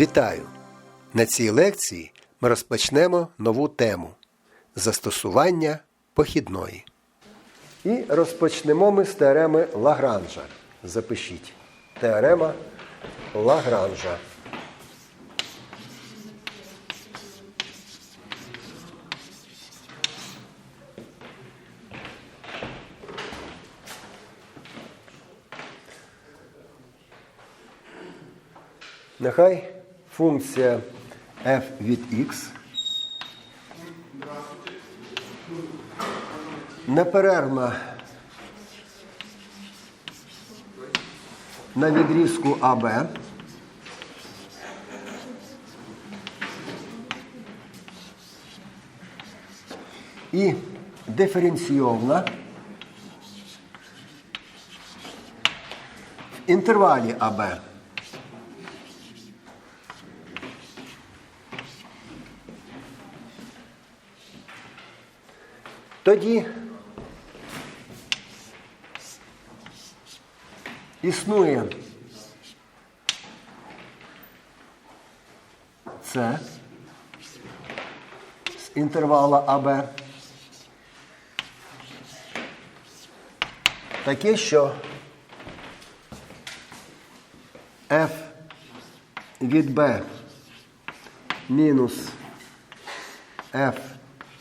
Вітаю! На цій лекції ми розпочнемо нову тему застосування похідної. І розпочнемо ми з теореми Лагранжа. Запишіть. Теорема Лагранжа. Нехай функція f від x неперервна на відрізку АБ і диференційовна в інтервалі АБ. Тоді існує це з інтервала АБ. Таке, що f від b мінус f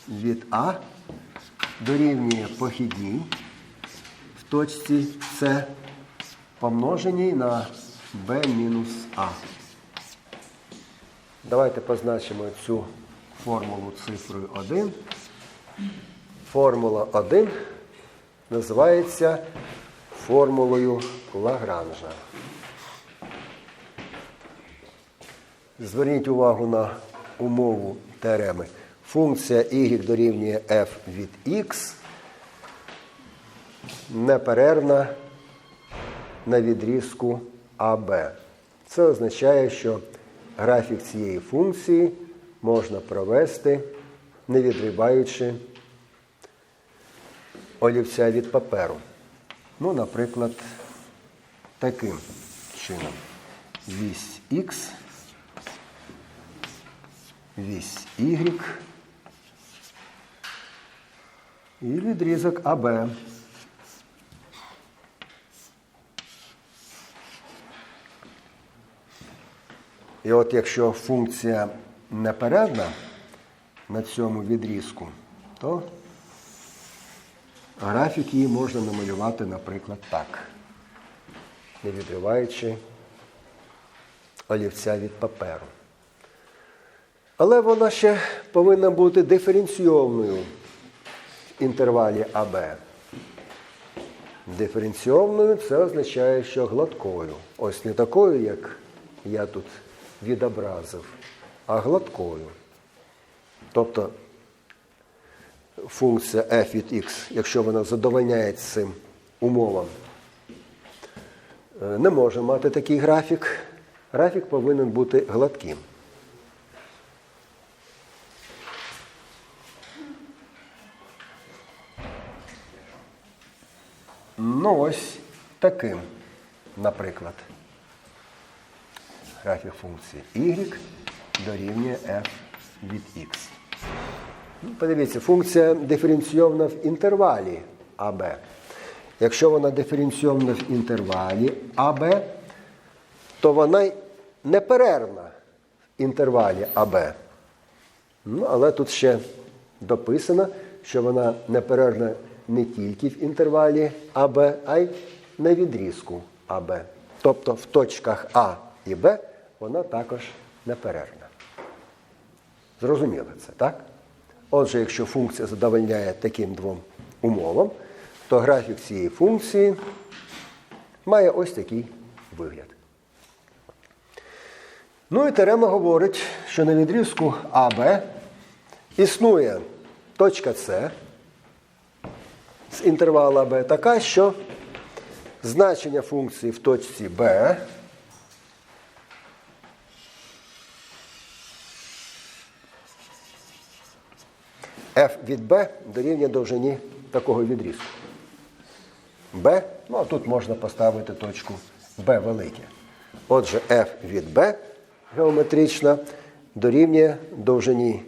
від А дорівнює похідній в точці С помноженій на b мінус А. Давайте позначимо цю формулу цифрою 1. Формула 1 називається формулою Лагранжа. Зверніть увагу на умову теореми. Функція y дорівнює f від x неперервна на відрізку АБ. Це означає, що графік цієї функції можна провести, не відриваючи олівця від паперу. Ну, наприклад, таким чином. Вісь Х, вісь Y і відрізок АБ. І от якщо функція неперервна на цьому відрізку, то графік її можна намалювати, наприклад, так, не відриваючи олівця від паперу. Але вона ще повинна бути диференційовною в інтервалі АБ. Диференційовною це означає, що гладкою. Ось не такою, як я тут відобразив, а гладкою. Тобто функція f від x, якщо вона задовольняє цим умовам, е, не може мати такий графік. Графік повинен бути гладким. Ну, ось таким, наприклад. Графік функції y дорівнює f від x. Ну, Подивіться, функція диференційована в інтервалі АБ. Якщо вона диференційована в інтервалі АБ, то вона неперервна в інтервалі АБ. Ну, але тут ще дописано, що вона неперервна не тільки в інтервалі АБ, а й на відрізку АБ. Тобто в точках А і Б вона також неперервна. Зрозуміло це, так? Отже, якщо функція задовольняє таким двом умовам, то графік цієї функції має ось такий вигляд. Ну і теорема говорить, що на відрізку АБ існує точка С з інтервалу АБ така, що значення функції в точці Б f від b дорівнює довжині такого відрізку. b, ну а тут можна поставити точку b велике. Отже, f від b геометрична дорівнює довжині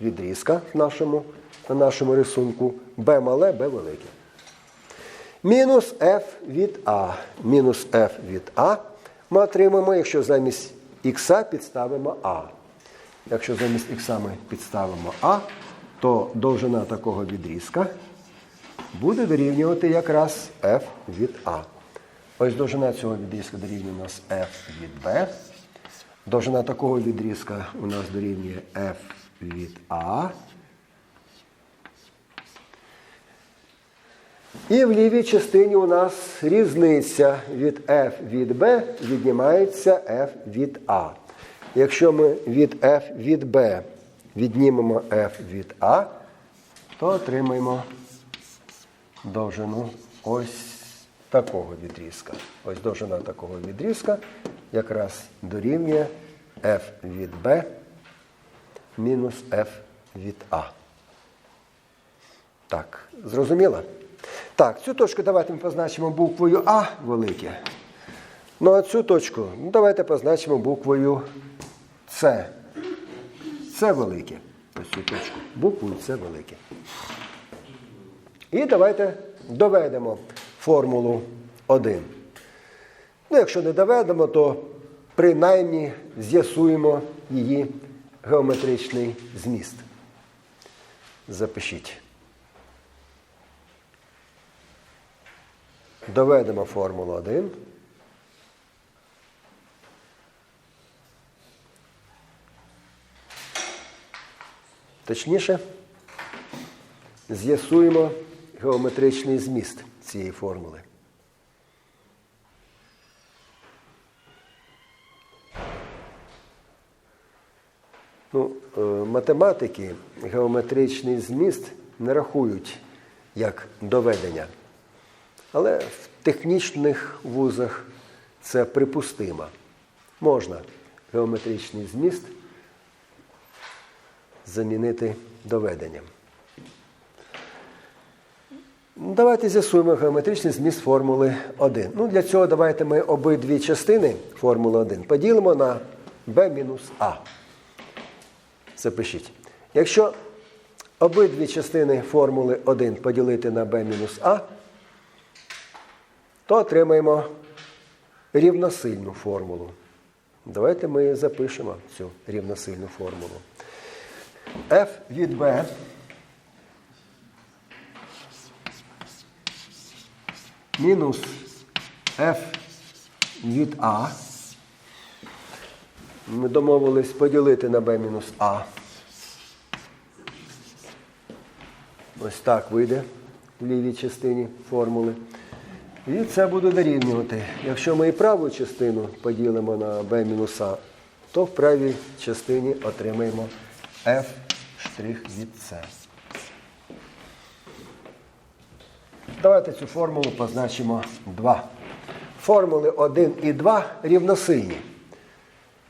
відрізка в нашому, на нашому рисунку b мале, b велике. Мінус f від А. Мінус f від А ми отримаємо, якщо замість х підставимо А. Якщо замість х ми підставимо А, то довжина такого відрізка буде дорівнювати якраз f від А. Ось довжина цього відрізка дорівнює у нас f від B. Довжина такого відрізка у нас дорівнює f від А. І в лівій частині у нас різниця від f від b віднімається f від a. Якщо ми від f від b віднімемо f від a, то отримаємо довжину ось такого відрізка. Ось довжина такого відрізка якраз дорівнює f від b мінус f від a. Так, зрозуміло? Так, цю точку давайте ми позначимо буквою А велике. Ну а цю точку ну, давайте позначимо буквою С. С велике. Ось цю точку. Буквою С велике. І давайте доведемо формулу 1. Ну, якщо не доведемо, то принаймні з'ясуємо її геометричний зміст. Запишіть. Доведемо формулу 1. Точніше, з'ясуємо геометричний зміст цієї формули. Ну, е, математики геометричний зміст не рахують як доведення. Але в технічних вузах це припустимо. Можна геометричний зміст замінити доведенням. Давайте з'ясуємо геометричний зміст формули 1. Ну, Для цього давайте ми обидві частини формули 1 поділимо на b-а. Запишіть. Якщо обидві частини формули 1 поділити на b-а, то отримаємо рівносильну формулу. Давайте ми запишемо цю рівносильну формулу. f від b мінус f від a. Ми домовились поділити на b мінус a. Ось так вийде в лівій частині формули. І це буде дорівнювати. Якщо ми і праву частину поділимо на b a, то в правій частині отримаємо f від c. Давайте цю формулу позначимо 2. Формули 1 і 2 рівносильні.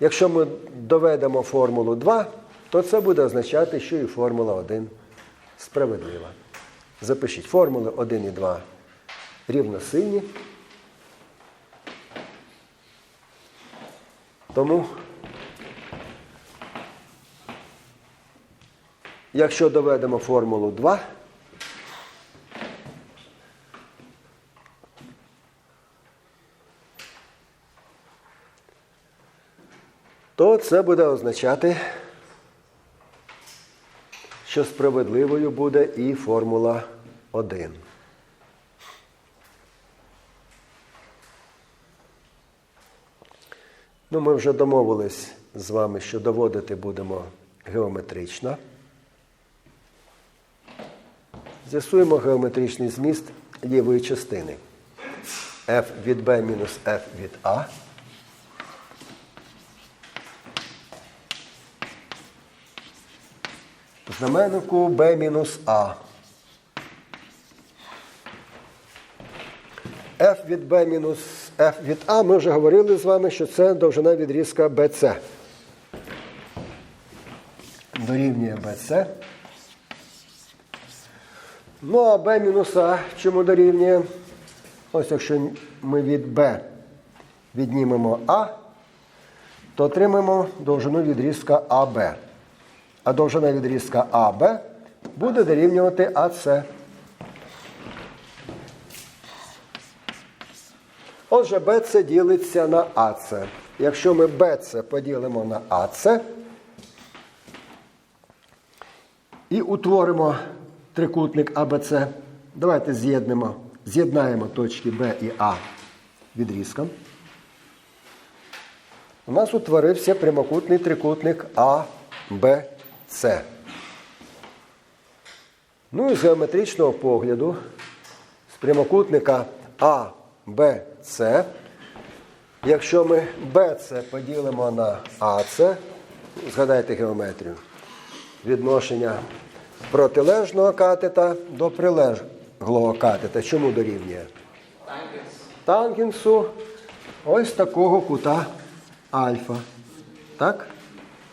Якщо ми доведемо формулу 2, то це буде означати, що і формула 1 справедлива. Запишіть формули 1 і 2 рівносильні. Тому, якщо доведемо формулу 2, то це буде означати, що справедливою буде і формула 1. Ну, ми вже домовились з вами, що доводити будемо геометрично. З'ясуємо геометричний зміст лівої частини. f від b мінус f від a. Знаменнику b мінус a. f від b мінус f від a ми вже говорили з вами, що це довжина відрізка BC. Дорівнює BC. Ну, а b мінус a чому дорівнює? Ось якщо ми від b віднімемо a, то отримаємо довжину відрізка АБ. А довжина відрізка АБ буде дорівнювати АС. Отже, БЦ ділиться на АЦ. Якщо ми БЦ поділимо на АЦ і утворимо трикутник АБЦ, давайте з'єднемо, з'єднаємо точки Б і А відрізком. У нас утворився прямокутний трикутник АБЦ. Ну і з геометричного погляду з прямокутника АБЦ, якщо ми БЦ поділимо на АЦ, згадайте геометрію, відношення протилежного катета до прилеглого катета. Чому дорівнює? Тангенсу ось такого кута альфа. Так?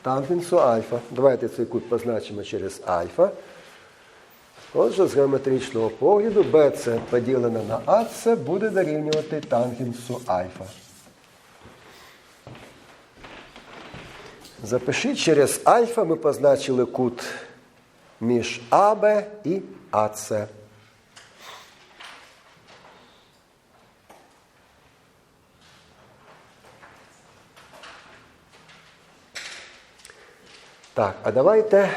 Тангенсу альфа. Давайте цей кут позначимо через альфа. Отже, з геометричного погляду BC поділене на AC буде дорівнювати тангенсу альфа. Запишіть через альфа ми позначили кут між АБ і АЦ. Так, а давайте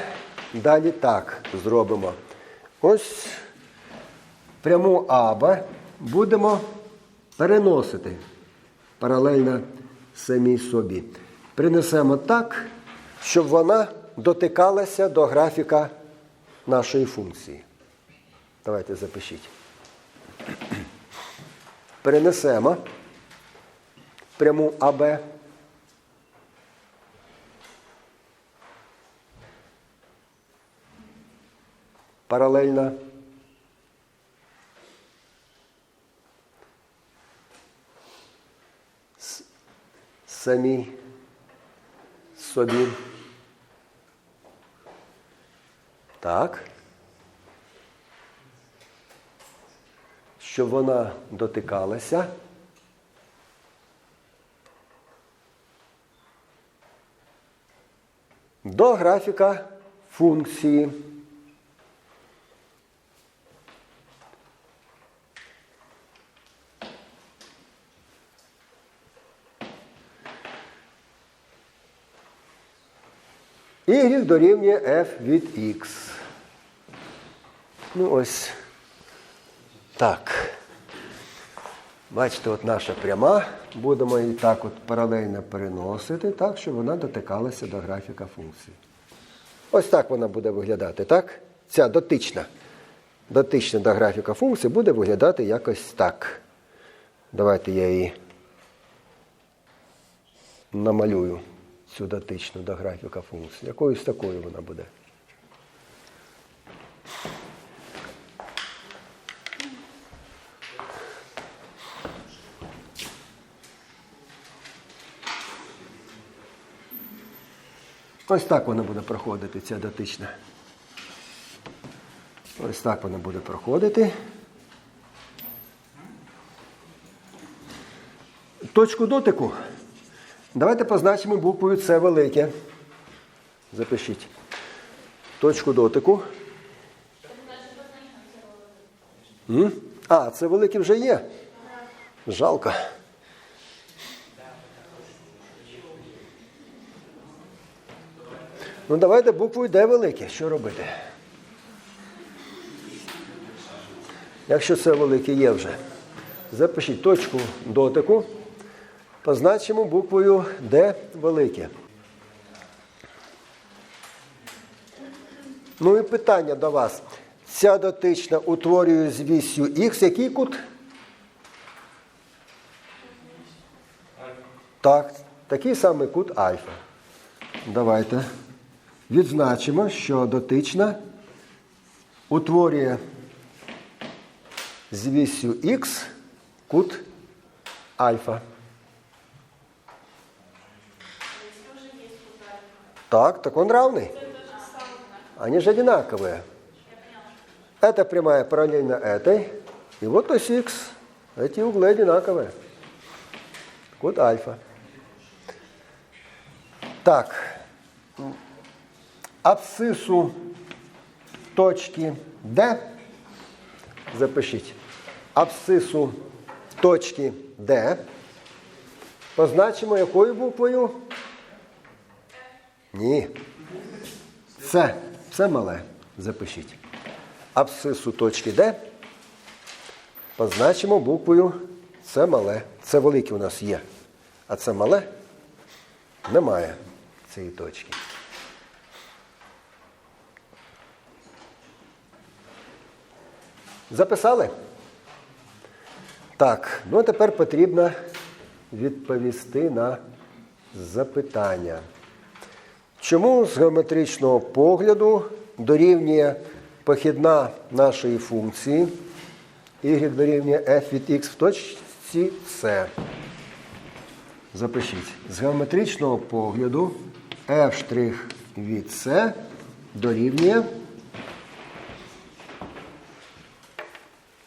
далі так зробимо. Ось пряму АБ будемо переносити паралельно самій собі. Принесемо так, щоб вона дотикалася до графіка нашої функції. Давайте запишіть. Перенесемо пряму АБ. Паралельно с- самій собі. Так. Щоб вона дотикалася. До графіка функції. Y дорівнює f від x. Ну ось так. Бачите, от наша пряма. Будемо її так от паралельно переносити, так, щоб вона дотикалася до графіка функції. Ось так вона буде виглядати, так? Ця дотична. Дотична до графіка функції буде виглядати якось так. Давайте я її намалюю цю дотичну до графіка функції. Якоюсь такою вона буде. Ось так вона буде проходити, ця дотична. Ось так вона буде проходити. Точку дотику давайте позначимо буквою С велике. Запишіть. Точку дотику. А, це велике вже є. Жалко. Ну давайте буквою Д велике. Що робити? Якщо це велике є вже, запишіть точку дотику, позначимо буквою Д велике. Ну і питання до вас. Ця дотична утворює з вісю Х який кут? Так, такий самий кут альфа. Давайте відзначимо, що дотична утворює з вісю Х кут альфа. Так, так он равный. Они же одинаковые. Эта прямая параллельно этой. И вот ось Х. Эти углы одинаковые. Кут альфа. Так. Абсцису точки D. Запишіть. Абсцису точки D. Позначимо якою буквою? Ні. Це. Це мале. Запишіть. Абсцису точки D. Позначимо буквою це мале. Це велике у нас є. А це мале немає цієї точки. Записали? Так, ну а тепер потрібно відповісти на запитання. Чому з геометричного погляду дорівнює похідна нашої функції y дорівнює f від x в точці С? Запишіть. З геометричного погляду f' від С дорівнює.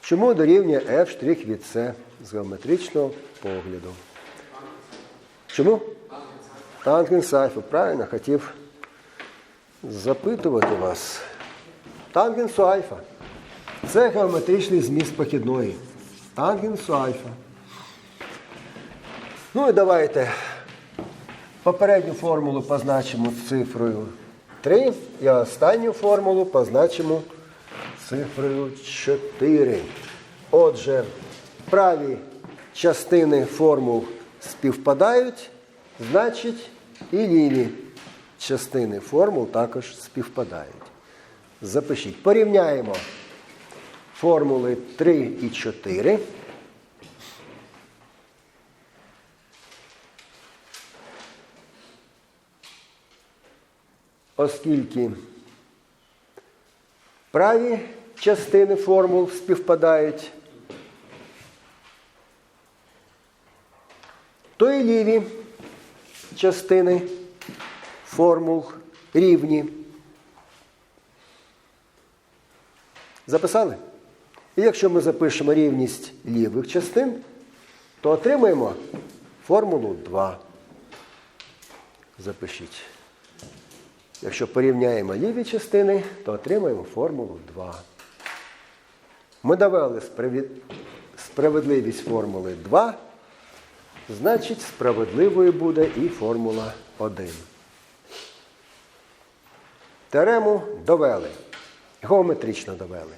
Чому дорівнює f' від С з геометричного погляду? Чому? Тангенс альфа. Правильно, хотів запитувати вас. Тангенсу альфа. Це геометричний зміст похідної. Тангенсу альфа. Ну і давайте попередню формулу позначимо цифрою 3 і останню формулу позначимо цифрою 4. Отже, праві частини формул співпадають, значить і ліві частини формул також співпадають. Запишіть. Порівняємо формули 3 і 4. Оскільки праві частини формул співпадають, то і ліві частини формул рівні. Записали? І якщо ми запишемо рівність лівих частин, то отримаємо формулу 2. Запишіть. Якщо порівняємо ліві частини, то отримаємо формулу 2. Ми довели справедливість формули 2, значить справедливою буде і формула 1. Теорему довели. Геометрично довели.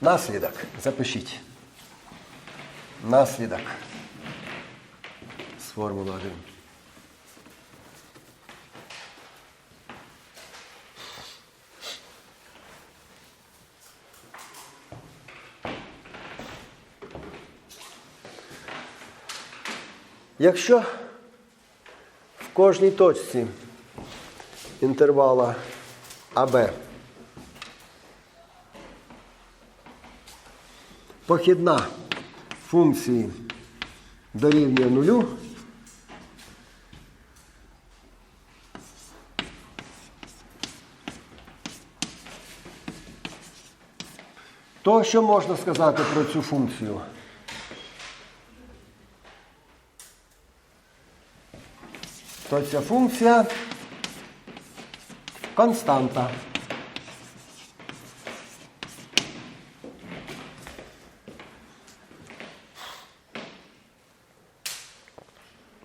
Наслідок. Запишіть. Наслідок. З формули 1. Якщо в кожній точці інтервала АБ похідна функції дорівнює нулю, то що можна сказати про цю функцію? То ця функція константа.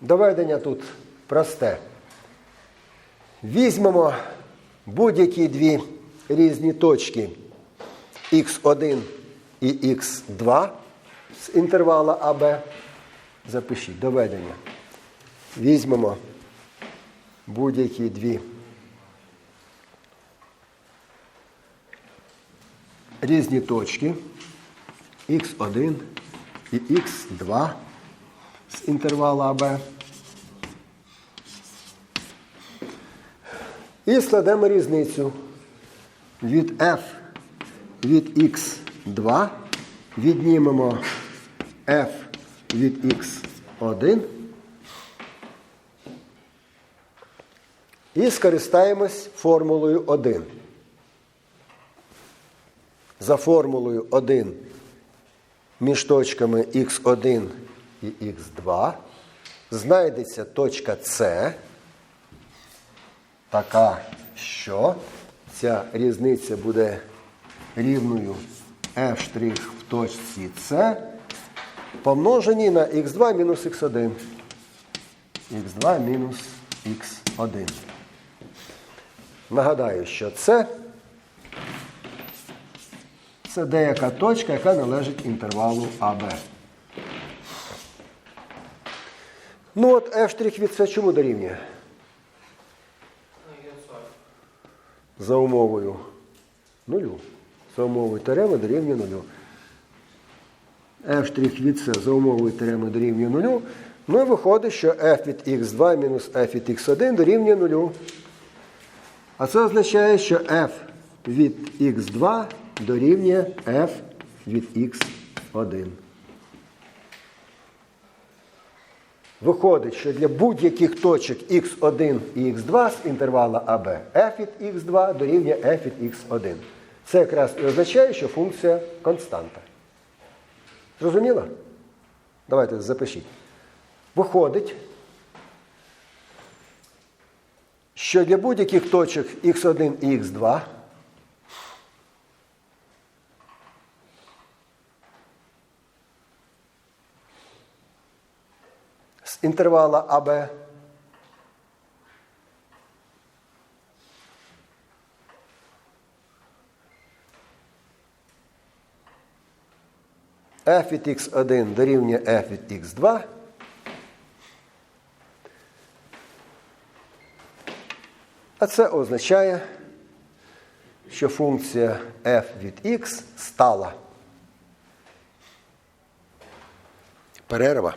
Доведення тут просте. Візьмемо будь-які дві різні точки х1 і х2 з інтервала АБ. Запишіть доведення. Візьмемо будь-які дві. Різні точки. Х1 і х2 з інтервала АБ. І складемо різницю від f від x2, віднімемо f від x1 і скористаємось формулою 1. за формулою 1 між точками х1 і х2 знайдеться точка С, така, що ця різниця буде рівною f' в точці С помножені на х2 мінус х1. х2 мінус х1. Нагадаю, що це, це деяка точка, яка належить інтервалу АБ. Ну от f' від С чому дорівнює? За умовою нулю. За умовою теореми дорівнює нулю. f' від С за умовою теореми дорівнює нулю. Ну і виходить, що f від х2 мінус f від х1 дорівнює нулю. А це означає, що f від х2 дорівнює f від х1. Виходить, що для будь-яких точок x1 і x2 з інтервала АБ f від x2 дорівнює f від x1. Це якраз і означає, що функція константа. Зрозуміло? Давайте запишіть. Виходить, що для будь-яких точок x1 і x2 з інтервала АБ f від x1 дорівнює f від x2 А це означає, що функція f від x стала. Перерва.